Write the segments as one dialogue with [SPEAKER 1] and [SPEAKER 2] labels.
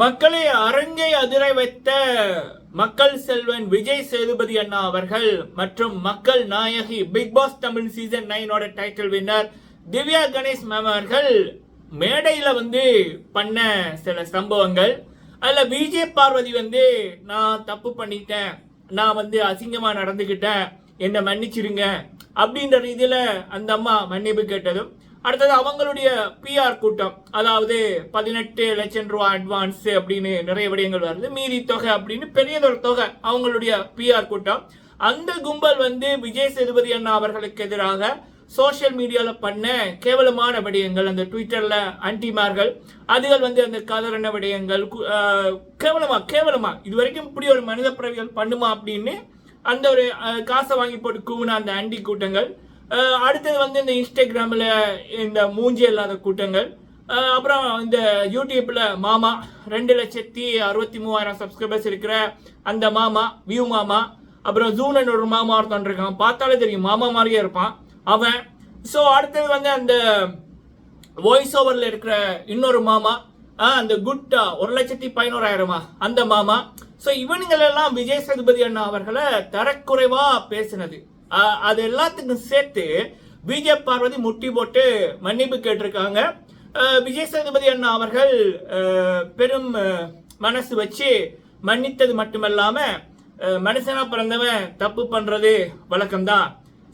[SPEAKER 1] மக்களை அரங்கை அதிர வைத்த மக்கள் செல்வன் விஜய் சேதுபதி அண்ணா அவர்கள் மற்றும் மக்கள் நாயகி big Boss Tamil season நைனோட title winner Divya Ganesh ma'am அவர்கள் மேடையில் வந்து பண்ண சில சம்பவங்கள். அதில் விஜய் பார்வதி வந்து நான் தப்பு பண்ணிட்டேன். நான் வந்து அசிங்கமாக நடந்துக்கிட்டேன் என்னை மன்னிச்சிருங்க. அப்படின்ற ரீதியில் அந்த அம்மா மன்னிப்பு கேட்டதும் அடுத்தது அவங்களுடைய பிஆர் கூட்டம். அதாவது பதினெட்டு லட்சம் ரூபா அட்வான்ஸ் அப்படின்னு நிறைய விடயங்கள் வருது. மீதி தொகை அப்படின்னு பெரியதொரு தொகை அவங்களுடைய பிஆர் கூட்டம். அந்த கும்பல் வந்து விஜய் சேதுபதி அண்ணா அவர்களுக்கு எதிராக சோஷியல் மீடியாவில் பண்ண கேவலமான விடயங்கள். அந்த ட்விட்டரில் அன்டிமார்கள் அதுகள் வந்து அந்த கதறன விடயங்கள் கு- கேவலமா கேவலமா. இது வரைக்கும் இப்படி ஒரு மனித பிறவிகள் பண்ணுமா அப்படின்னு அந்த ஒரு காசை வாங்கி போட்டு கூவின அந்த அண்டி கூட்டங்கள். அடுத்தது வந்து இந்த இன்ஸ்டாகிராமில் இந்த மூஞ்சி இல்லாத கூட்டங்கள். அப்புறம் இந்த யூடியூப்பில் மாமா ரெண்டு லட்சத்தி அறுபத்தி மூவாயிரம் சப்ஸ்கிரைபர்ஸ் இருக்கிற அந்த மாமா வியூ மாமா அப்புறம் ஜூனன் ஒரு மாமா ஒருத்தன் இருக்கான். பார்த்தாலே தெரியும் மாமா மாதிரியே இருப்பான் அவன். ஸோ அடுத்தது வந்து அந்த வாய்ஸ் ஓவரில் இருக்கிற இன்னொரு மாமா ஆ, அந்த குட்டா ஒரு லட்சத்தி பதினோராயிரமா அந்த மாமா. ஸோ இவனுங்களெல்லாம் விஜய் சேதுபதி அண்ணா அவர்களை தரக்குறைவாக பேசினது. அது எல்லாத்துக்கும் சேர்த்து விஜய் பார்வதி முட்டி போட்டு மன்னிப்பு கேட்டிருக்காங்க. விஜய் சேதுபதி அண்ணா அவர்கள் பெரும் மனசு வச்சு மன்னித்தது மட்டுமல்லாம மனுஷனா பிறந்தவன் தப்பு பண்றது வழக்கம்தான்.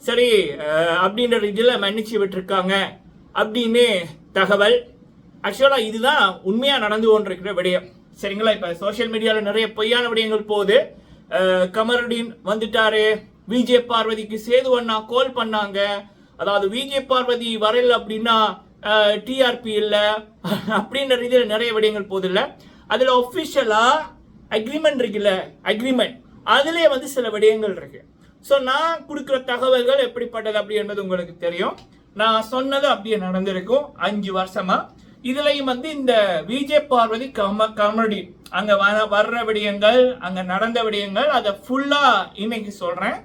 [SPEAKER 1] சரி அப்படின்ற ரீதியில் மன்னிச்சு விட்டுருக்காங்க அப்படின்னு தகவல். ஆக்சுவலாக இதுதான் உண்மையாக நடந்து கொண்டிருக்கிற விடயம். சரிங்களா? இப்போ சோஷியல் மீடியாவில் நிறைய பொய்யான விடயங்கள் போகுது. கமருடின் கமருடீன் வந்துட்டாரு. விஜய் பார்வதிக்கு சேது அண்ணா கால் பண்ணாங்க. அதாவது விஜய் பார்வதி வரல அப்படின்னா டிஆர்பி இல்லை. அப்படின்ற ரீதியில் நிறைய விடயங்கள் போகுது இல்லை. அதில் ஒஃபிஷியலாக அக்ரிமெண்ட் இருக்குல்ல அக்ரிமெண்ட் அதுலேயே வந்து சில விடயங்கள் இருக்கு. ஸோ நான் கொடுக்குற தகவல்கள் எப்படிப்பட்டது அப்படி என்பது உங்களுக்கு தெரியும். நான் சொன்னது அப்படியே நடந்திருக்கும். அஞ்சு வருஷமாக இதுலையும் வந்து இந்த விஜய் பார்வதி கம காமெடி அங்க வர வர்ற விடயங்கள் அங்க நடந்த விடயங்கள் அதை ஃபுல்லா இன்னைக்கு சொல்றேன்.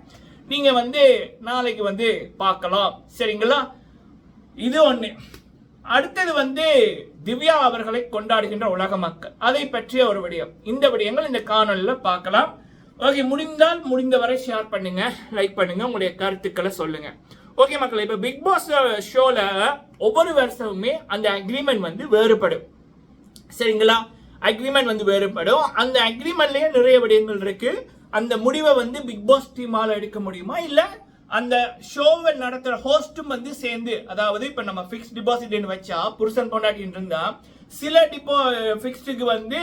[SPEAKER 1] நீங்க வந்து நாளைக்கு வந்து பார்க்கலாம். சரிங்களா? இது ஒண்ணு. அடுத்தது வந்து திவ்யா அவர்களை கொண்டாடுகின்ற உலக மக்கள். அதை பற்றிய ஒரு விடயம். இந்த விடயங்கள் இந்த காணொலியில் பார்க்கலாம். ஓகே முடிந்தால் முடிந்தவரை ஷேர் பண்ணுங்க லைக் பண்ணுங்க. உங்களுடைய கருத்துக்களை சொல்லுங்க. ஓகே மக்கள் இப்போ பிக் பாஸ் ஷோவில் ஒவ்வொரு வருஷமுமே அந்த அக்ரிமெண்ட் வந்து வேறுபடும். சரிங்களா? அக்ரிமெண்ட் வந்து வேறுபடும். அந்த அக்ரிமெண்ட்லேயே நிறைய விடயங்கள் இருக்குது அந்த முடிவை வந்து பிக் பாஸ் டீமால் எடுக்க முடியுமா? இல்லை அந்த ஷோவை நடத்துகிற ஹோஸ்ட்டும் வந்து சேர்ந்து அதாவது இப்போ நம்ம ஃபிக்ஸ் டிபாசிட்னு வச்சா புருஷன் கொண்டாடிட்டு இருந்தா சில டிப்போ ஃபிக்ஸ்டுக்கு வந்து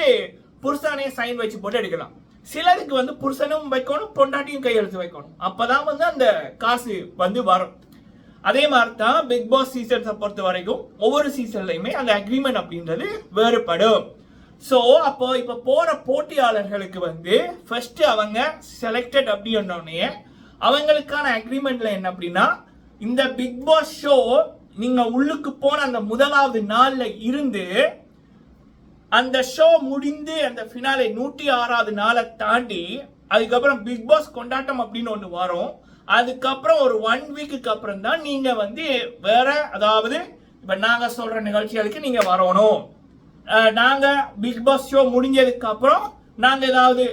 [SPEAKER 1] புருஷானே சைன் வச்சு போட்டு எடுக்கலாம். சிலருக்கு வந்து புருஷனும் வைக்கணும் பொண்டாட்டியும் கையெழுத்து வைக்கணும். அப்போதான் வந்து அந்த காசு வந்து வரும். அதே மாதிரி தான் பிக் பாஸ் சீசன்ஸை பொறுத்த வரைக்கும் ஒவ்வொரு சீசன்லையுமே அந்த அக்ரிமெண்ட் அப்படின்றது வேறுபடும். ஸோ அப்போ இப்போ போகிற போட்டியாளர்களுக்கு வந்து ஃபர்ஸ்ட் அவங்க செலக்டட் அப்படின்னோடனே அவங்களுக்கான அக்ரிமெண்ட்ல என்ன அப்படின்னா இந்த பிக் பாஸ் ஷோ நீங்க உள்ளுக்கு போன அந்த முதலாவது நாள்ல இருந்து அந்த ஷோ முடிந்து அந்த ஃபினாலே நூற்றி ஆறாவது நாளை தாண்டி அதுக்கப்புறம் பிக் பாஸ் கொண்டாட்டம் அப்படின்னு ஒன்று வரும். அதுக்கப்புறம் ஒரு ஒன் வீக்குக்கு அப்புறம் தான் நீங்க வந்து வேற அதாவது இப்ப நாங்க சொல்ற நிகழ்ச்சிகளுக்கு நீங்க வரணும். நாங்கள் நாங்க பிக் பாஸ் ஷோ முடிஞ்சதுக்கு அப்புறம் நாங்க ஏதாவது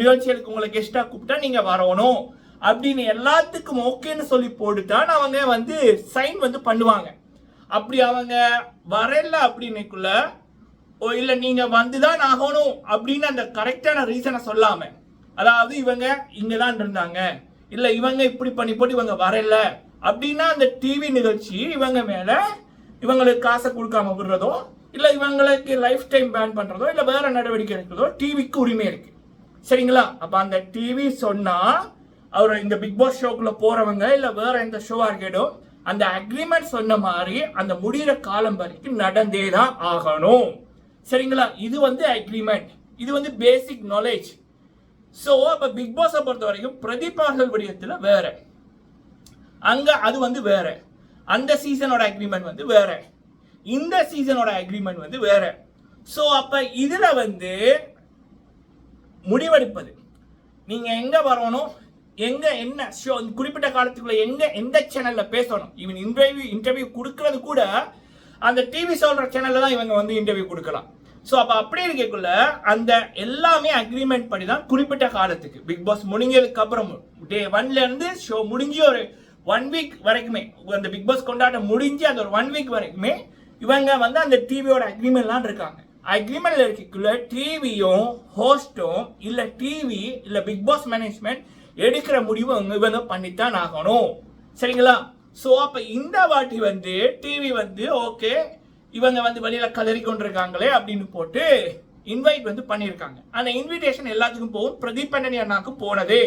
[SPEAKER 1] நிகழ்ச்சிகளுக்கு உங்களை கெஸ்டா கூப்பிட்டா நீங்க வரணும். அப்படின்னு எல்லாத்துக்கும் ஓகேன்னு சொல்லி போட்டுதான் அவங்க வந்து சைன் வந்து பண்ணுவாங்க. அப்படி அவங்க வரல அப்படின்னுக்குள்ள ஓ இல்லை நீங்கள் வந்து வந்துதான் ஆகணும் அப்படின்னு அந்த கரெக்டான ரீசனை சொல்லாமல் அதாவது இவங்க இங்கே தான் இருந்தாங்க. இல்லை இவங்க இப்படி பண்ணி போட்டு இவங்க வரல. அப்படின்னா அந்த டிவி நிகழ்ச்சி இவங்க மேலே இவங்களுக்கு காசை கொடுக்காம விடுறதோ இல்லை இவங்களுக்கு லைஃப் டைம் பேன் பண்ணுறதோ இல்லை வேறு நடவடிக்கை எடுக்கிறதோ டிவிக்கு உரிமை இருக்கு. சரிங்களா? அப்போ அந்த டிவி சொன்னால் அவர் இந்த பிக் பாஸ் ஷோக்குள்ளே போகிறவங்க இல்லை வேறு எந்த ஷோவாக இருக்கட்டும் அந்த அக்ரிமெண்ட் சொன்ன மாதிரி அந்த முடிகிற காலம் வரைக்கும் நடந்தே தான் ஆகணும். சரிங்களா? இது வந்து அக்ரிமெண்ட் இது வந்து பேசிக் நாலேஜ் ஸோ இப்போ பிக் பாஸை பொறுத்த வரைக்கும் பிரதீபார்கள் விடயத்தில் வேற. அங்கே அது வந்து வேற. அந்த சீசனோட அக்ரிமெண்ட் வந்து வேற. இந்த சீசனோட அக்ரிமெண்ட் வந்து வேற. ஸோ அப்போ இதில் வந்து முடிவெடுப்பது. நீங்கள் எங்கே வரணும்? எங்கே என்ன? ஷோ குறிப்பிட்ட காலத்துக்குள்ளே எங்கே எந்த சேனலில் பேசணும்? இவன் இன்டர்வியூ இன்டர்வியூ கொடுக்கறது கூட அந்த டிவி சொல்கிற சேனலில் தான் இவங்க வந்து இன்டர்வியூ கொடுக்கலாம். ஸோ அப்போ அப்படி இருக்கக்குள்ள அந்த எல்லாமே அக்ரிமெண்ட் படி தான் குறிப்பிட்ட காலத்துக்கு. பிக் பாஸ் முடிஞ்சதுக்கு அப்புறம் டே ஒன்லேருந்து ஷோ முடிஞ்சு ஒரு ஒன் வீக் வரைக்குமே அந்த பிக் பாஸ் கொண்டாட்டம் முடிஞ்சு அந்த ஒரு ஒன் வீக் வரைக்குமே இவங்க வந்து அந்த டிவியோட அக்ரிமெண்ட்லாம் இருக்காங்க. அக்ரிமெண்ட்ல இருக்கக்குள்ள டிவியும் ஹோஸ்ட்டும் இல்லை டிவி இல்லை பிக் பாஸ் மேனேஜ்மெண்ட் எடுக்கிற முடிவு இவங்க பண்ணித்தான் ஆகணும். சரிங்களா? ஸோ அப்போ இந்த வாட்டி வந்து டிவி வந்து ஓகே இவங்க வந்து வெளியில் கதறி கொண்டிருக்காங்களே அப்படின்னு போட்டு இன்வைட் வந்து பண்ணியிருக்காங்க. அந்த இன்விடேஷன் எல்லாத்துக்கும் போகும். பிரதீப் பண்ணனி அண்ணாக்கு போனது.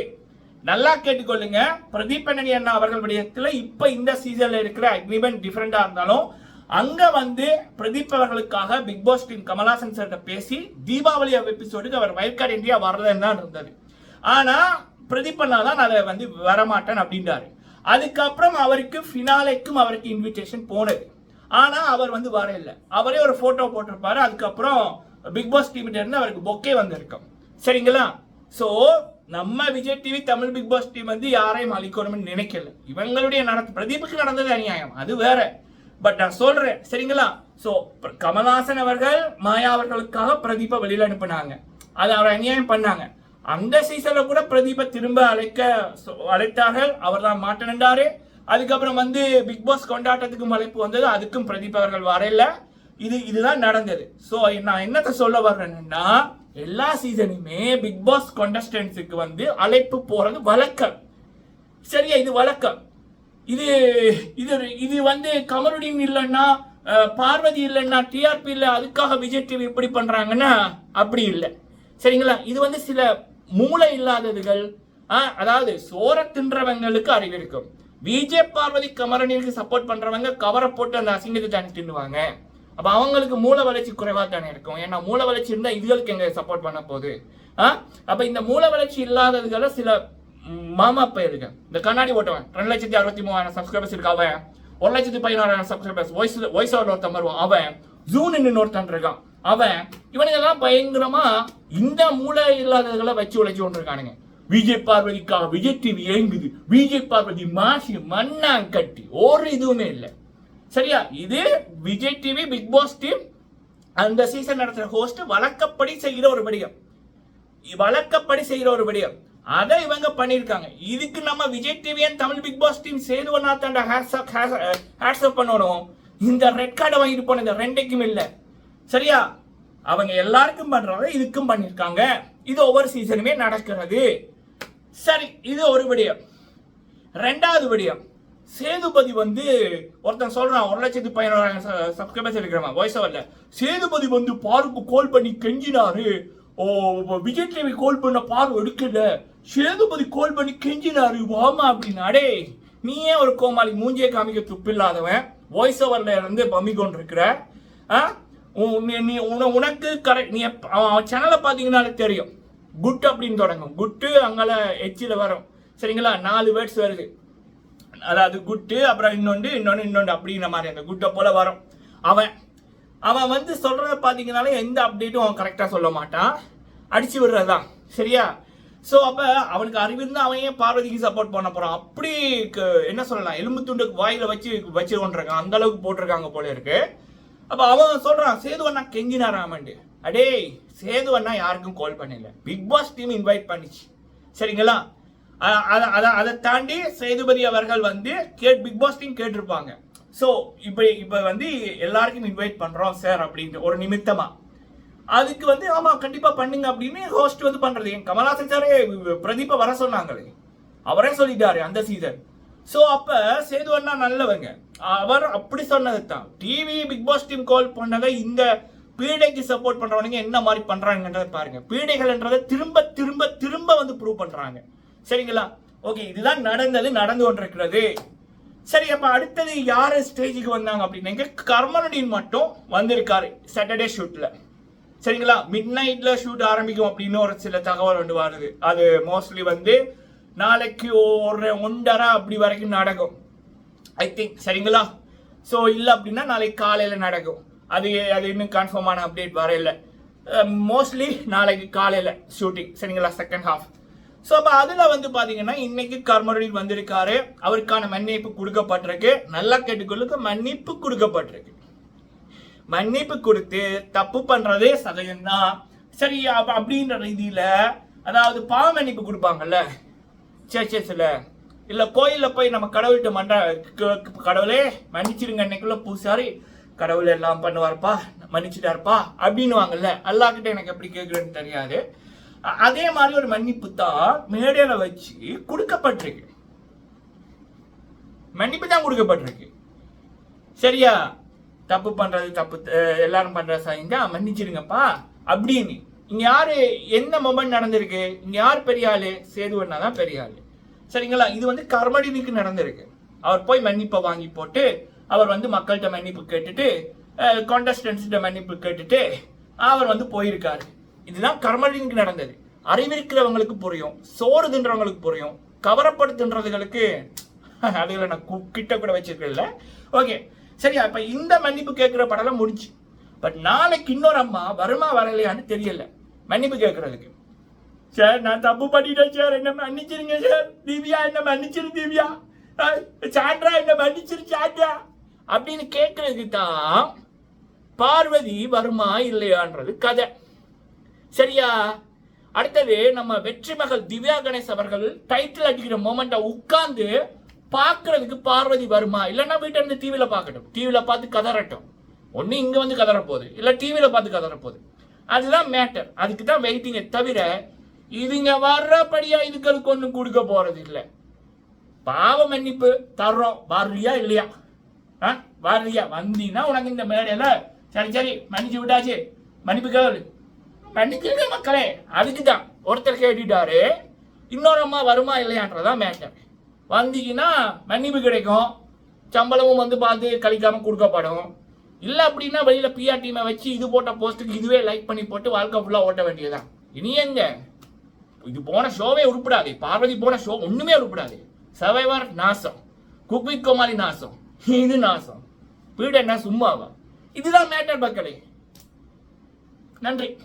[SPEAKER 1] நல்லா கேட்டுக்கொள்ளுங்க. பிரதீப் அண்ணனி அண்ணா அவர்கள் விடயத்தில் இப்போ இந்த சீசனில் இருக்கிற அக்ரிமெண்ட் டிஃப்ரெண்டாக இருந்தாலும் அங்க வந்து பிரதீப் அவர்களுக்காக பிக் பாஸ் டீம் கமலாசன் சார்கிட்ட பேசி தீபாவளி எபிசோடுக்கு அவர் வைல்ட் கார்டு இந்தியா வரலன்னு தான் இருந்தது. ஆனா பிரதீப் அண்ணா தான் அதை வந்து வரமாட்டேன் அப்படின்றாரு. அதுக்கப்புறம் அவருக்கு ஃபினாலைக்கும் அவருக்கு இன்விடேஷன் போனது. ஆனால் அவர் வந்து வரையில்லை இல்லை அவரே ஒரு ஃபோட்டோ போட்டிருப்பாரு. அதுக்கப்புறம் பிக் பாஸ் டீம் இருந்து அவருக்கு பொக்கே வந்திருக்கும். சரிங்களா? ஸோ நம்ம Vijay TV Tamil big boss team வந்து யாரையும் அழிக்கணும்னு நினைக்கல. இவங்களுடைய நடந்த பிரதீபுக்கு நடந்தது அநியாயம். அது வேற. பட் நான் சொல்றேன். சரிங்களா? ஸோ கமல்ஹாசன் அவர்கள் மாயா அவர்களுக்காக பிரதீபை வெளியில் அனுப்புனாங்க. அது அவர் அநியாயம் பண்ணாங்க. அந்த சீசன்ல கூட பிரதீபை திரும்ப அழைக்க அழைத்தார்கள். அவர் தான் மாட்டேன்டாரு அதுக்கப்புறம் வந்து பிக் பாஸ் கொண்டாட்டத்துக்கும் அழைப்பு வந்தது. அதுக்கும் பிரதீப் அவர்கள் வரையில. இது இதுதான் நடந்தது. ஸோ நான் என்னத்தை சொல்ல வர்றேன்னா எல்லா சீசனுமே பிக் பாஸ் கொண்டஸ்டன்ஸுக்கு வந்து அழைப்பு போறது வழக்கம். சரியா? இது வழக்கம். இது இது இது வந்து கமருடீன் இல்லைன்னா பார்வதி இல்லைன்னா டிஆர்பி இல்லை அதுக்காக விஜய் டிவி இப்படி பண்றாங்கன்னா அப்படி இல்லை. சரிங்களா? இது வந்து சில மூளை இல்லாததுகள் அதாவது சோற தின்றவங்களுக்கு அறிவிருக்கும் விஜய் பார்வதி கமரனிற்கு சப்போர்ட் பண்றவங்க கவரை போட்டு அந்த அசிங்கத்தை தானே தின்னுவாங்க. அப்ப அவங்களுக்கு மூல வளர்ச்சி குறைவா தானே இருக்கும். ஏன்னா மூல வளர்ச்சி இருந்தா இதுகளுக்கு எங்க சப்போர்ட் பண்ண போகுது? ஆ? அப்ப இந்த மூல வளர்ச்சி இல்லாததுகளை சில மாமா பேருங்க இந்த கண்ணாடி ஓட்டவன். ரெண்டு லட்சத்தி அறுபத்தி மூவாயிரம் சப்ஸ்கிரைபர்ஸ் இருக்கு அவன். ஒரு லட்சத்தி பதினாறாயிரம் சப்ஸ்கிரைபர்ஸ் வாய்ஸ் வாய்ஸ் ஓவர் ஒருத்தன் வருவான். அவன். ஜூன் இன்னொருத்தன் இருக்கான். அவன். இவனுங்கெல்லாம் பயங்கரமா இந்த மூளை இல்லாததுகளை வச்சு உழைச்சு கொண்டு இருக்கானுங்க விஜய் பார்வதிக்காக விஜய் டிவி இயங்குது விஜய் பார்வதி மாசி மண்ணாங்கட்டி ஒரு இதுவுமே இல்லை. சரியா? இது Vijay TV big boss team அந்த சீசன் நடத்துற ஹோஸ்ட் வழக்கப்படி செய்கிற ஒரு விடயம். வழக்கப்படி செய்கிற ஒரு விடயம். அதை இவங்க பண்ணியிருக்காங்க. இதுக்கு நம்ம விஜய் டிவியன் தமிழ் பிக் பாஸ் டீம் சேதுவனா தாண்ட ஹேட்ஸ் ஹேட்ஸ்அப் பண்ணணும். இந்த ரெட் கார்டை வாங்கிட்டு போன இந்த ரெண்டைக்கும் இல்லை. சரியா? அவங்க எல்லாருக்கும் பண்றாங்க இதுக்கும் பண்ணிருக்காங்க இது ஒவ்வொரு சீசனுமே நடக்கிறது. சரி இது ஒரு விடயம். ரெண்டாவது விடயம். சேதுபதி வந்து ஒருத்தன் சொல்றான் ஒரு லட்சத்து பதினோராயிரம் சப்ஸ்கிரைபர்ஸ் இருக்கிறவன் வாய்ஸ் ஓவர்ல சேதுபதி வந்து பாருக்கு கோல் பண்ணி கெஞ்சினாரு. ஓ விஜய் டிவி கோல் பண்ண பாரு எடுக்கல. சேதுபதி கோல் பண்ணி கெஞ்சினாரு வாமா அப்படின்னா. டேய் நீ ஏன் ஒரு கோமாளி மூஞ்சியை காமிக்க துப்பில்லாதவன்? வாய்ஸ் ஓவர்ல இருந்து பம்மி கொண்டிருக்கிற. ஆ? நீ- உன- உனக்கு கரெக்ட் நீ அவன் அவன் சேனலை பார்த்தீங்கன்னாலே தெரியும். குட் அப்படின்னு தொடங்கும். குட்டு அங்கே எச்சில் வரும். சரிங்களா? நாலு வேர்ட்ஸ் வருது. அதாவது குட்டு அப்புறம் இன்னொன்று இன்னொன்று இன்னொன்று அப்படிங்கிற மாதிரி அந்த குட்டை போல வரும். அவன் அவன் வந்து சொல்கிறத பார்த்தீங்கனாலே எந்த அப்டேட்டும் அவன் கரெக்டாக சொல்ல மாட்டான். அடிச்சு விடுறதான் சரியா? ஸோ அப்போ அவனுக்கு அறிவு இருந்தால் அவன் ஏன் பார்வதிக்கு சப்போர்ட் பண்ண போகிறான் அப்படி என்ன சொல்லலாம்? எலும்பு துண்டுக்கு வாயில் வச்சு வச்சு அந்த அளவுக்கு போட்டிருக்காங்க போல இருக்குது அப்போ அவன் சொல்கிறான் சேது அண்ணா கெஞ்சினாராமண்டு அடே சேது அண்ணா யாருக்கும் கால் பண்ணல. பிக் பாஸ் டீம் இன்வைட் பண்ணிச்சு. சரிங்களா? அதை அதை அதை தாண்டி சேதுபதி அவர்கள் வந்து கேட் பிக் பாஸ் டீம் கேட்டிருப்பாங்க. ஸோ இப்போ இப்போ வந்து எல்லாருக்கும் இன்வைட் பண்ணுறோம் சார் அப்படின்ட்டு ஒரு நிமித்தமாக அதுக்கு வந்து ஆமாம் கண்டிப்பாக பண்ணுங்க அப்படின்னு ஹோஸ்ட் வந்து பண்ணுறது என் கமலாசன் சாரே பிரதீப்பை வர சொன்னாங்களே. அவரே சொல்லிட்டாரு அந்த சீசன் ஸோ அப்போ சேது அண்ணா நல்லவங்க. அவர் அப்படி சொன்னது தான் TV big boss team call பண்ணதை இந்த பீடைக்கு சப்போர்ட் பண்றவனுங்க என்ன மாதிரி பண்றாங்கன்றத பாருங்க. பீடைகள்ன்றதை திரும்ப திரும்ப திரும்ப வந்து ப்ரூவ் பண்றாங்க. சரிங்களா? ஓகே இதுதான் நடந்தது நடந்து கொண்டிருக்கிறது. சரி அப்ப அடுத்தது யாரு ஸ்டேஜுக்கு வந்தாங்க அப்படின்னா கர்மனுடின் மட்டும் வந்திருக்காரு சாட்டர்டே ஷூட்ல சரிங்களா? மிட் நைட்ல ஷூட் ஆரம்பிக்கும் அப்படின்னு ஒரு சில தகவல் வந்து வருது. அது மோஸ்ட்லி வந்து நாளைக்கு ஒரு ஒன்றரை அப்படி வரைக்கும் நடக்கும். ஐ திங்க் சரிங்களா? ஸோ இல்லை அப்படின்னா நாளைக்கு காலையில் நடக்கும். அது அது இன்னும் கன்ஃபார்மான அப்டேட் வரையில மோஸ்ட்லி நாளைக்கு காலையில் ஷூட்டிங் சரிங்களா? செகண்ட் ஹாஃப் ஸோ அப்போ அதில் வந்து பார்த்தீங்கன்னா இன்னைக்கு கர்மருடன் வந்திருக்காரு. அவருக்கான மன்னிப்பு கொடுக்கப்பட்டிருக்கு. நல்லா கேட்டுக்கொள்ளுக்கு மன்னிப்பு கொடுக்கப்பட்டிருக்கு. மன்னிப்பு கொடுத்து தப்பு பண்ணுறதே சதயம்தான் சரி அப்படின்ற ரீதியில் அதாவது பாவ மன்னிப்பு கொடுப்பாங்கல்ல? சர்ச்சஸில் இல்ல கோயில்ல போய் நம்ம கடவுள்கிட்ட மன்ற க- கடவுளே மன்னிச்சிருங்க அன்னைக்குள்ள பூசாரி கடவுள் எல்லாம் பண்ணுவார்ப்பா மன்னிச்சிட்டாருப்பா அப்படின்னுவாங்கல்ல. அல்லாஹ்கிட்ட எனக்கு எப்படி கேட்குறேன்னு தெரியாது. அதே மாதிரி ஒரு மன்னிப்பு தான் மேடையில வச்சு கொடுக்கப்பட்டிருக்கு. மன்னிப்பு தான் கொடுக்கப்பட்டிருக்கு. சரியா? தப்பு பண்றது தப்பு எல்லாரும் பண்ற சாய்ந்தா மன்னிச்சிடுங்கப்பா அப்படின்னு. இங்க யாரு என்ன மொமெண்ட் நடந்திருக்கு? இங்க யார் பெரிய ஆளு? சேதுவன்னா தான் பெரிய ஆளு. சரிங்களா? இது வந்து கர்மடினுக்கு நடந்திருக்கு. அவர் போய் மன்னிப்பை வாங்கி போட்டு அவர் வந்து மக்கள்கிட்ட மன்னிப்பு கேட்டுட்டு கான்டஸ்டன்ஸ்கிட்ட மன்னிப்பு கேட்டுட்டு அவர் வந்து போயிருக்காரு. இதுதான் கர்மடினுக்கு நடந்தது. அறிவிருக்கிறவங்களுக்கு புரியும் சோறு தின்றவங்களுக்கு புரியும் கவரப்படுத்துன்றதுகளுக்கு அதுகளை நான் கிட்ட கூட வச்சிருக்கல ஓகே. சரியா? இப்போ இந்த மன்னிப்பு கேட்குற படம் முடிஞ்சு. பட் நாளைக்கு இன்னொரு அம்மா வருமா வரலையான்னு தெரியல. மன்னிப்பு கேட்கறதுக்கு. சார் நான் தப்பு பண்ணிட்டேன் சார் என்ன மன்னிச்சிருங்க சார் திவ்யா என்ன மன்னிச்சிரு திவ்யா. அஹ், சாண்ட்ரா என்ன மன்னிச்சிரு சாண்ட்ரா. அப்படின்னு கேட்கறதுக்கு தான் பார்வதி வருமா இல்லையான்றது கதை. சரியா? அடுத்தது நம்ம வெற்றி மகள் திவ்யா கணேஷ் அவர்கள் டைட்டில் அடிக்கிற மொமெண்ட்டை உட்கார்ந்து பார்க்கறதுக்கு பார்வதி வருமா? இல்லைன்னா வீட்டை இருந்து டிவியில் பார்க்கட்டும். டிவியில் பார்த்து கதறட்டும். ஒன்று இங்கே வந்து கதறப்போகுது. இல்லை டிவியில் பார்த்து கதறப்போகுது. அதுதான் மேட்டர் அதுக்கு தான் வெயிட்டிங்கை தவிர இதுங்க வர்றபடியா இதுகளுக்கு ஒன்றும் கொடுக்க போறது இல்லை பாவ மன்னிப்பு தர்றோம். வர்றியா இல்லையா? ஆ? வர்றியா? வந்தீங்கன்னா உனக்கு இந்த மேடையில சரி சரி மன்னிச்சு விட்டாச்சு. மன்னிப்பு கேள். மன்னிச்சிருக்க மக்களே அதுக்கு தான் ஒருத்தர் கேட்டுட்டாரு இன்னொரு அம்மா வருமா இல்லையான்றதான் மேட்டர் வந்தீங்கன்னா மன்னிப்பு கிடைக்கும். சம்பளமும் வந்து பார்த்து கழிக்காம கொடுக்கப்படும். இல்லை அப்படின்னா வெளியில பிஆர் டீமை வச்சு இது போட்ட போஸ்ட்டுக்கு இதுவே லைக் பண்ணி போட்டு வாழ்க்கை ஃபுல்லாக ஓட்ட வேண்டியதுதான். இனி எங்க? இது போன ஷோவே உருப்படாது. பார்வதி போன ஷோ ஒண்ணுமே உருப்படாது. சவைவர் நாசம். குக் வித் கோமாளி நாசம். இது நாசம். வீடு என்ன சும்மாவா? இதுதான் மேட்டர் மக்களே. நன்றி.